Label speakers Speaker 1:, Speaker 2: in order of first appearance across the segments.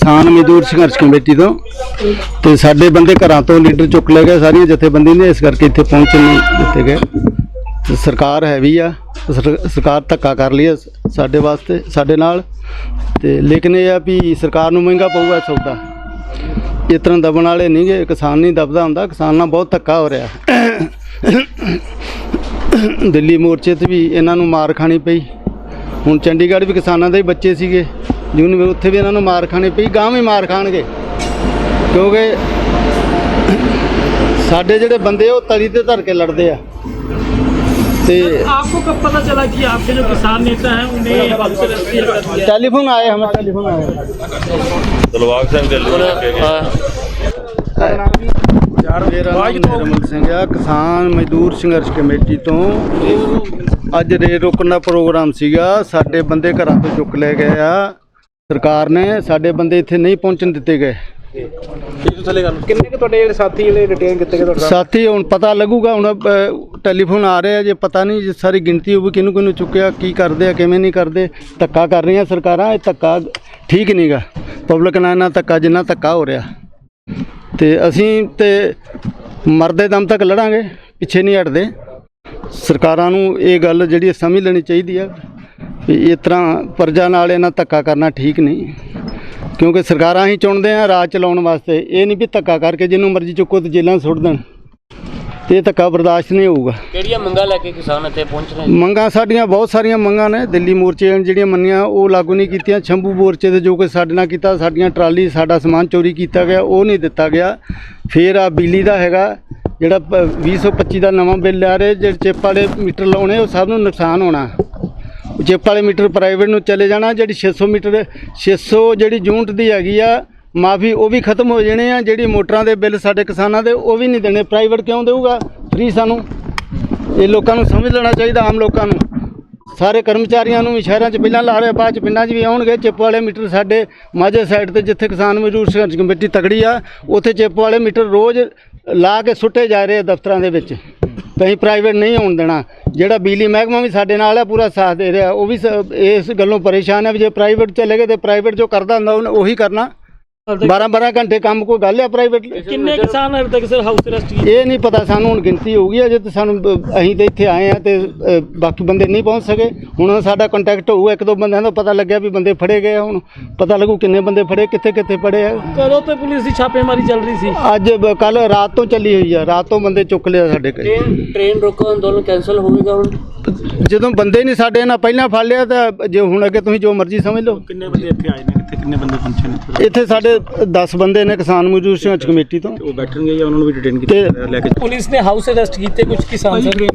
Speaker 1: ਕਿਸਾਨ ਮਜ਼ਦੂਰ ਸੰਘਰਸ਼ ਕਮੇਟੀ ਤੋਂ ਤੇ ਸਾਡੇ ਬੰਦੇ ਘਰਾਂ ਤੋਂ ਲੀਡਰ ਚੁੱਕ ਲਏ ਗਏ ਸਾਰੀਆਂ ਜਥੇਬੰਦੀ ਨੇ, ਇਸ ਕਰਕੇ ਇੱਥੇ ਪਹੁੰਚਣ ਨਹੀਂ ਦਿੱਤੇ ਗਏ। ਤੇ ਸਰਕਾਰ ਹੈਵੀ ਆ, ਸਰ- ਸਰਕਾਰ ਧੱਕਾ ਕਰ ਲਈ ਆ ਸ- ਸਾਡੇ ਵਾਸਤੇ, ਸਾਡੇ ਨਾਲ। ਤੇ ਲੇਕਿਨ ਇਹ ਆ ਵੀ ਸਰਕਾਰ ਨੂੰ ਮਹਿੰਗਾ ਪਊਗਾ ਇਹ ਸੌਦਾ। ਇਸ ਤਰ੍ਹਾਂ ਦਬਣ ਵਾਲੇ ਨਹੀਂ ਗੇ, ਕਿਸਾਨ ਨਹੀਂ ਦਬਦਾ ਹੁੰਦਾ, ਕਿਸਾਨ ਨਾਲ ਬਹੁਤ ਧੱਕਾ ਹੋ ਰਿਹਾ। ਦਿੱਲੀ ਮੋਰਚੇ ਤੇ ਵੀ ਇਹਨਾਂ ਨੂੰ ਮਾਰ ਖਾਣੀ ਪਈ। ਹੁਣ ਚੰਡੀਗੜ੍ਹ ਵੀ ਕਿਸਾਨਾਂ ਦੇ ਹੀ ਬੱਚੇ ਸੀਗੇ। ਜੂਨ ਉੱਥੇ ਵੀ ਇਹਨਾਂ ਨੂੰ ਮਾਰ ਖਾਣੇ ਪਈ ਗਾਂ ਵੀ ਮਾਰ ਖਾਣਗੇ। ਕਿਉਂਕਿ ਸਾਡੇ ਜਿਹੜੇ ਬੰਦੇ ਉਹ ਤਰੀ ਤੇ ਧਰ ਕੇ ਲੜਦੇ ਆ। ਤੇ
Speaker 2: आपको कब पता चला कि आपके जो किसान नेता हैं उन्हें
Speaker 1: ਟੈਲੀਫੋਨ ਆਏ ਹਮੇ ਟੈਲੀਫੋਨ ਆਏ।
Speaker 3: ਦਲਵਾਗ ਸਿੰਘ ਦਿੱਲੀ ਤੋਂ ਅੱਗੇ ਗਿਆ।
Speaker 1: ਮੇਰਾ ਨਿਰਮਲ ਸਿੰਘ ਆ ਕਿਸਾਨ ਮਜ਼ਦੂਰ ਸੰਘਰਸ਼ ਕਮੇਟੀ ਤੋਂ। ਅੱਜ ਰੇ ਰੁਕਣ ਦਾ ਪ੍ਰੋਗਰਾਮ ਸੀਗਾ ਸਾਡੇ ਬੰਦੇ ਘਰਾਂ ਤੋਂ ਚੁੱਕ ਲੈ ਗਏ ਆ। ਸਰਕਾਰ ਨੇ ਸਾਡੇ ਬੰਦੇ ਇੱਥੇ ਨਹੀਂ ਪਹੁੰਚਣ ਦਿੱਤੇ ਗਏ।
Speaker 4: ਕਿੰਨੇ ਕੁ ਤੁਹਾਡੇ ਜਿਹੜੇ ਸਾਥੀ ਜਿਹੜੇ ਰਿਟੇਨ ਕੀਤੇ ਗਏ ਤੁਹਾਡੇ
Speaker 1: ਸਾਥੀ ਹੁਣ ਪਤਾ ਲੱਗੂਗਾ ਹੁਣ ਅ, ਟੈਲੀਫੋਨ ਆ ਰਿਹਾ ਜੇ ਪਤਾ ਨਹੀਂ ਜੇ ਸਾਰੀ ਗਿਣਤੀ ਹੋਊਗੀ ਕਿਹਨੂੰ ਕਿਹਨੂੰ ਚੁੱਕਿਆ ਕੀ ਕਰਦੇ ਆ ਕਿਵੇਂ ਨਹੀਂ ਕਰਦੇ ਧੱਕਾ ਕਰ ਰਹੀਆਂ ਸਰਕਾਰਾਂ ਇਹ ਧੱਕਾ ਠੀਕ ਨਹੀਂਗਾ। ਪਬਲਿਕ ਨਾਲ ਨਾ ਧੱਕਾ ਜਿੰਨਾ ਧੱਕਾ ਹੋ ਰਿਹਾ। ਤੇ ਅਸੀਂ ਤੇ ਮਰਦੇ ਦਮ ਤੱਕ ਲੜਾਂਗੇ ਪਿੱਛੇ ਨਹੀਂ ਹਟਦੇ। ਸਰਕਾਰਾਂ ਨੂੰ ਇਹ ਗੱਲ ਜਿਹੜੀ ਸਮਝ ਲੈਣੀ ਚਾਹੀਦੀ ਆ। ਇਸ ਤਰ੍ਹਾਂ ਪ੍ਰਜਾ ਨਾਲ ਇਹਨਾਂ ਧੱਕਾ ਕਰਨਾ ਠੀਕ ਨਹੀਂ। ਕਿਉਂਕਿ ਸਰਕਾਰਾਂ ਹੀ ਚੁਣਦੇ ਆ ਰਾਜ ਚਲਾਉਣ ਵਾਸਤੇ। ਇਹ ਨਹੀਂ ਵੀ ਧੱਕਾ ਕਰਕੇ ਜਿਹਨੂੰ ਮਰਜ਼ੀ ਚੁੱਕੋ ਤੇ ਜੇਲ੍ਹਾਂ 'ਚ ਸੁੱਟ ਦੇਣ। ਤੇ ਇਹ ਧੱਕਾ ਬਰਦਾਸ਼ਤ ਨਹੀਂ ਹੋਊਗਾ।
Speaker 5: ਕਿਹੜੀਆਂ ਮੰਗਾਂ ਲੈ ਕੇ ਕਿਸਾਨ ਇੱਥੇ ਪਹੁੰਚ ਰਹੇ
Speaker 1: ਮੰਗਾਂ ਸਾਡੀਆਂ ਬਹੁਤ ਸਾਰੀਆਂ ਮੰਗਾਂ ਨੇ। ਦਿੱਲੀ ਮੋਰਚੇ ਜਿਹੜੀਆਂ ਮੰਨੀਆਂ ਉਹ ਲਾਗੂ ਨਹੀਂ ਕੀਤੀਆਂ। ਸ਼ੰਭੂ ਮੋਰਚੇ ਤੇ ਜੋ ਕੁਝ ਸਾਡੇ ਨਾਲ ਕੀਤਾ ਸਾਡੀਆਂ ਟਰਾਲੀ ਸਾਡਾ ਸਮਾਨ ਚੋਰੀ ਕੀਤਾ ਗਿਆ ਉਹ ਨਹੀਂ ਦਿੱਤਾ ਗਿਆ। ਫਿਰ ਆ ਬਿਜਲੀ ਦਾ ਹੈਗਾ ਜਿਹੜਾ ਪ- 2025 ਦਾ ਨਵਾਂ ਬਿੱਲ ਆ ਰਿਹਾ ਜਿਹੜੇ ਚਿੱਪ ਵਾਲੇ ਮੀਟਰ ਲਾਉਣੇ ਉਹ ਸਭ ਨੂੰ ਨੁਕਸਾਨ ਹੋਣਾ। ਚਿੱਪ ਵਾਲੇ ਮੀਟਰ ਪ੍ਰਾਈਵੇਟ ਨੂੰ ਚਲੇ ਜਾਣਾ, ਜਿਹੜੀ 600 ਮੀਟਰ 600 ਜਿਹੜੀ ਯੂਨਿਟ ਦੀ ਹੈਗੀ ਆ, ਮਾਫੀ ਉਹ ਵੀ ਖਤਮ ਹੋ ਜਾਣੇ ਆ, ਜਿਹੜੀ ਮੋਟਰਾਂ ਦੇ ਬਿੱਲ ਸਾਡੇ ਕਿਸਾਨਾਂ ਦੇ, ਉਹ ਵੀ ਨਹੀਂ ਦੇਣੇ। ਪ੍ਰਾਈਵੇਟ ਕਿਉਂ ਦੇਊਗਾ? ਫ੍ਰੀ ਸਾਨੂੰ। ਇਹ ਲੋਕਾਂ ਨੂੰ ਸਮਝ ਲੈਣਾ ਚਾਹੀਦਾ, ਆਮ ਲੋਕਾਂ ਨੂੰ। ਸਾਰੇ ਕਰਮਚਾਰੀਆਂ ਨੂੰ ਵੀ ਸ਼ਹਿਰਾਂ 'ਚ ਪਹਿਲਾਂ ਲਾ ਰਹੇ ਬਾਅਦ 'ਚ ਪਿੰਡਾਂ 'ਚ ਵੀ ਆਉਣਗੇ। ਚਿੱਪ ਵਾਲੇ ਮੀਟਰ ਸਾਡੇ ਮਾਝੇ ਸਾਈਡ ਤੇ, ਜਿੱਥੇ ਕਿਸਾਨ ਮਜ਼ਦੂਰ ਸੰਘਰਸ਼ ਕਮੇਟੀ ਤਕੜੀ ਆ, ਉੱਥੇ ਚਿੱਪ ਵਾਲੇ ਮੀਟਰ ਰੋਜ਼ ਲਾ ਕੇ ਸੁੱਟੇ ਜਾ ਰਹੇ ਆ ਦਫ਼ਤਰਾਂ ਦੇ ਵਿੱਚ। ਕਹੀਂ ਪ੍ਰਾਈਵੇਟ ਨਹੀਂ ਆਉਣ ਦੇਣਾ। ਜਿਹੜਾ ਬਿਜਲੀ ਮਹਿਕਮਾ ਵੀ ਸਾਡੇ ਨਾਲ ਹੈ, ਪੂਰਾ ਸਾਥ ਦੇ ਰਿਹਾ, ਉਹ ਵੀ ਸ- ਇਸ ਗੱਲੋਂ ਪਰੇਸ਼ਾਨ ਹੈ ਵੀ ਜੇ ਪ੍ਰਾਈਵੇਟ ਚਲੇ ਗਏ ਤੇ ਪ੍ਰਾਈਵੇਟ ਜੋ ਕਰਦਾ ਹੁੰਦਾ, ਉਹਨੇ ਉਹੀ ਕਰਨਾ। 12 12 ਘੰਟੇ ਕੰਮ ਕੋਈ ਗੱਲ ਹੈ ਪ੍ਰਾਈਵੇਟ
Speaker 2: ਕਿੰਨੇ ਕਿਸਾਨ ਹਰ ਤੱਕ ਸਰ ਹਾਊਸ ਅਰੈਸਟ
Speaker 1: ਇਹ ਨਹੀਂ ਪਤਾ ਸਾਨੂੰ ਹੁਣ ਗਿਣਤੀ ਹੋ ਗਈ ਅਜੇ ਤੇ ਸਾਨੂੰ ਅਸੀਂ ਤੇ ਇੱਥੇ ਆਏ ਆ ਤੇ ਬਾਕੀ ਬੰਦੇ ਨਹੀਂ ਪਹੁੰਚ ਸਕੇ। ਹੁਣ ਸਾਡਾ ਕੰਟੈਕਟ ਹੋਊ ਇੱਕ ਦੋ ਬੰਦਿਆਂ ਦਾ ਪਤਾ ਲੱਗਿਆ ਵੀ ਬੰਦੇ ਫੜੇ ਗਏ ਹੁਣ। ਪਤਾ ਲੱਗੂ ਕਿੰਨੇ ਬੰਦੇ ਫੜੇ ਕਿੱਥੇ ਕਿੱਥੇ ਫੜੇ ਆ।
Speaker 2: ਕਦੋਂ ਤੇ ਪੁਲਿਸ ਦੀ ਛਾਪੇਮਾਰੀ ਚੱਲ ਰਹੀ ਸੀ?
Speaker 1: ਅੱਜ ਕੱਲ ਰਾਤ ਤੋਂ ਚੱਲੀ ਹੋਈ ਆ ਰਾਤ ਤੋਂ ਬੰਦੇ ਚੁੱਕ ਲਿਆ ਸਾਡੇ ਕੋਲ
Speaker 5: ਟ੍ਰੇਨ ਰੋਕੋ ਅੰਦੋਲਨ ਕੈਨਸਲ ਹੋਵੇਗਾ ਹੁਣ?
Speaker 1: ਜਦੋਂ ਬੰਦੇ ਨਹੀਂ ਸਾਡੇ ਨਾਲ ਪਹਿਲਾਂ ਫੜ ਲਿਆ ਤਾਂ ਜੇ ਹੁਣ ਅੱਗੇ ਤੁਸੀਂ ਜੋ ਮਰਜ਼ੀ ਸਮਝ ਲਓ।
Speaker 4: ਕਿੰਨੇ ਬੰਦੇ ਇੱਥੇ ਆਏ ਨੇ? ਕਿੱਥੇ ਕਿੰਨੇ ਬੰਦੇ ਪਹੁੰਚੇ ਨੇ
Speaker 1: ਇੱਥੇ? ਸਾਡੇ 10 ਬੰਦੇ ਨੇ ਕਿਸਾਨ ਮਜ਼ਦੂਰ ਸੰਘਰਸ਼ ਕਮੇਟੀ ਤੋਂ।
Speaker 4: ਉਹ ਬੈਠਣਗੇ ਜਾਂ ਉਹਨਾਂ ਨੂੰ ਵੀ
Speaker 1: ਡਿਟੇਨ
Speaker 4: ਕੀਤਾ ਲੈ ਕੇ
Speaker 2: ਪੁਲਿਸ ਨੇ ਹਾਊਸ ਅਰੈਸਟ ਕੀਤੇ ਕੁਝ
Speaker 6: ਕਿਸਾਨ ਸਰ?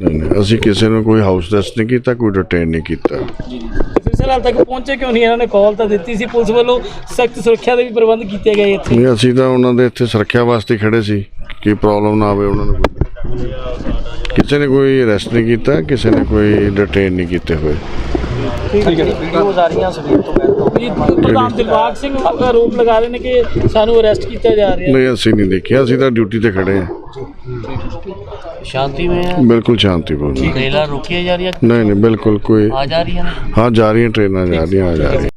Speaker 6: ਅਸੀਂ ਕਿਸੇ ਨੂੰ ਕੋਈ ਹਾਊਸ ਅਰੈਸਟ ਨਹੀਂ ਕੀਤਾ ਕੋਈ ਡਿਟੇਨ ਨਹੀਂ ਕੀਤਾ।
Speaker 2: ਜੀ ਸਿਲਸਿਲੇ ਹਾਲ ਤੱਕ ਪਹੁੰਚੇ ਕਿਉਂ ਨਹੀਂ? ਇਹਨਾਂ ਨੇ ਕਾਲ ਤਾਂ ਦਿੱਤੀ ਸੀ ਪੁਲਿਸ ਵੱਲੋਂ ਸਖਤ ਸੁਰੱਖਿਆ ਦੇ ਵੀ ਪ੍ਰਬੰਧ ਕੀਤੇ ਗਏ
Speaker 6: ਇੱਥੇ। ਅਸੀਂ ਤਾਂ ਉਹਨਾਂ ਦੇ ਇੱਥੇ ਸੁਰੱਖਿਆ ਵਾਸਤੇ ਖੜੇ ਸੀ ਕਿ ਪ੍ਰੋਬਲਮ ਨਾ ਆਵੇ ਉਹਨਾਂ ਨੂੰ ਕਿਸੇ ਨੇ ਕੋਈ ਅਰੈਸਟ ਨਹੀਂ ਕੀਤਾ ਕਿਸੇ ਨੇ ਕੋਈ ਡਿਟੇਨ ਨਹੀਂ ਕੀਤੇ ਹੋਏ
Speaker 5: ਵੀਡੀਓਜ਼ ਆ ਰਹੀਆਂ ਸਵੇਰ ਤੋਂ ਮੈਂ
Speaker 2: ਜੀ ਪ੍ਰਧਾਨ ਦਿਲਬਾਗ ਸਿੰਘ ਆਰੋਪ ਲਗਾ ਰਹੇ ਨੇ ਕਿ ਸਾਨੂੰ ਅਰੈਸਟ ਕੀਤਾ ਜਾ ਰਿਹਾ
Speaker 6: ਨਹੀਂ ਅਸੀਂ ਨਹੀਂ ਦੇਖਿਆ ਅਸੀਂ ਤਾਂ ਡਿਊਟੀ ਤੇ ਖੜੇ ਹਾਂ।
Speaker 5: ਸ਼ਾਂਤੀ में
Speaker 6: ਬਿਲਕੁਲ ਸ਼ਾਂਤੀਪੂਰਨ
Speaker 5: ਰੇਲਾਂ ਰੋਕੀਆਂ ਜਾ ਰਹੀਆਂ
Speaker 6: ਨਹੀਂ ਨਹੀਂ ਬਿਲਕੁਲ ਕੋਈ
Speaker 5: ਆ ਜਾ ਰਹੀਆਂ ਨੇ
Speaker 6: ਹਾਂ ਜਾ ਰਹੀਆਂ ਟ੍ਰੇਨਾਂ ਜਾ ਰਹੀਆਂ ਆ ਜਾ ਰਹੀਆਂ